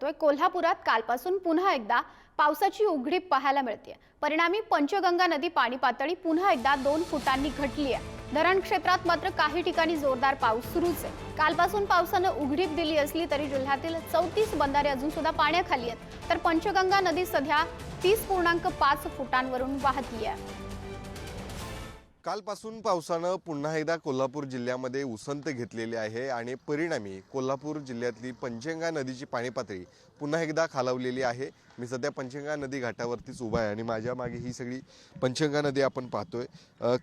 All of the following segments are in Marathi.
करतोय. कोल्हापुरात कालपासून पुन्हा एकदा पावसाची उघडीप पाहायला मिळते परिणामी पंचगंगा नदी पाणी पातळी पुन्हा एकदा दोन फुटांनी घटली आहे धरण क्षेत्रात मात्र काही ठिकाणी जोरदार पाऊस सुरूच आहे. कालपासून पावसानं उघडीप दिली असली तरी जिल्ह्यातील चौतीस बंधारे अजून सुद्धा पाण्याखाली आहेत. तर पंचगंगा नदी सध्या तीस पूर्णांक पाच फुटांवरून वाहतीये. आहे कालपासून पावसानं पुन्हा एकदा कोल्हापूर जिल्ह्यामध्ये उसंत घेतलेली आहे आणि परिणामी कोल्हापूर जिल्ह्यातली पंचंगा नदीची पाणी पातळी पुन्हा एकदा खालावलेली आहे. मी सध्या पंचंगा नदी घाटावरतीच उभा आहे आणि माझ्या मागे ही सगळी पंचंगा नदी आपण पाहतोय.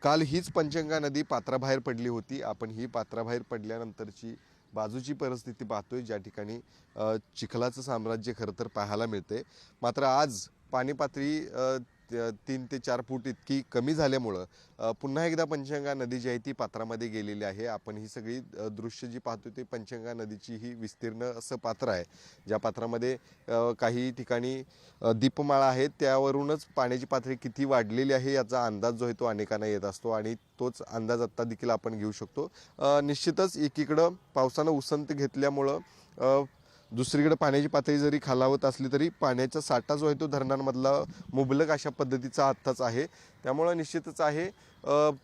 काल हीच पंचंगा नदी पात्राबाहेर पडली होती. आपण ही पात्राबाहेर पडल्यानंतरची बाजूची परिस्थिती पाहतोय. ज्या ठिकाणी चिखलाचं साम्राज्य खरं तर पाहायला मिळते मात्र आज पाणी पातळी तीन ते चार फूट इतकी कमी झाल्यामुळं पुन्हा एकदा पंचगंगा नदी जी आहे ती पात्रामध्ये गेलेली आहे. आपण ही सगळी दृश्य जी पाहतो ते पंचगंगा नदीची ही विस्तीर्ण असं पात्र आहे ज्या पात्रामध्ये काही ठिकाणी दीपमाळा आहेत त्यावरूनच पाण्याची पातळी किती वाढलेली आहे याचा अंदाज जो आहे तो अनेकांना येत असतो आणि तोच अंदाज आत्ता देखील आपण घेऊ शकतो. निश्चितच एकीकडं पावसानं उसंत घेतल्यामुळं दुसरीकडे पाण्याची पातळी जरी खालावत असली तरी पाण्याचा साठा जो आहे तो धरणांमधला मुबलक अशा पद्धतीचा आत्ताच आहे. त्यामुळं निश्चितच आहे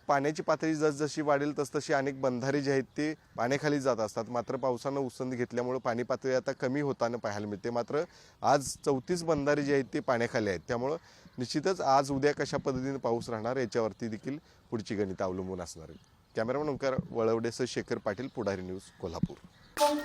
पाण्याची पातळी जसजशी वाढेल तसतशी अनेक बंधारे जे आहेत ते पाण्याखाली जात असतात. मात्र पावसानं उसंद घेतल्यामुळं पाणी पातळी आता कमी होताना पाहायला मिळते. मात्र आज चौतीस बंधारे जे आहेत ते पाण्याखाली आहेत. त्यामुळं निश्चितच आज उद्या कशा पद्धतीने पाऊस राहणार याच्यावरती देखील पुढची गणित अवलंबून असणार आहे कॅमेरामॅन ओंकार वळवडेसह शेखर पाटील पुढारी न्यूज कोल्हापूर. Música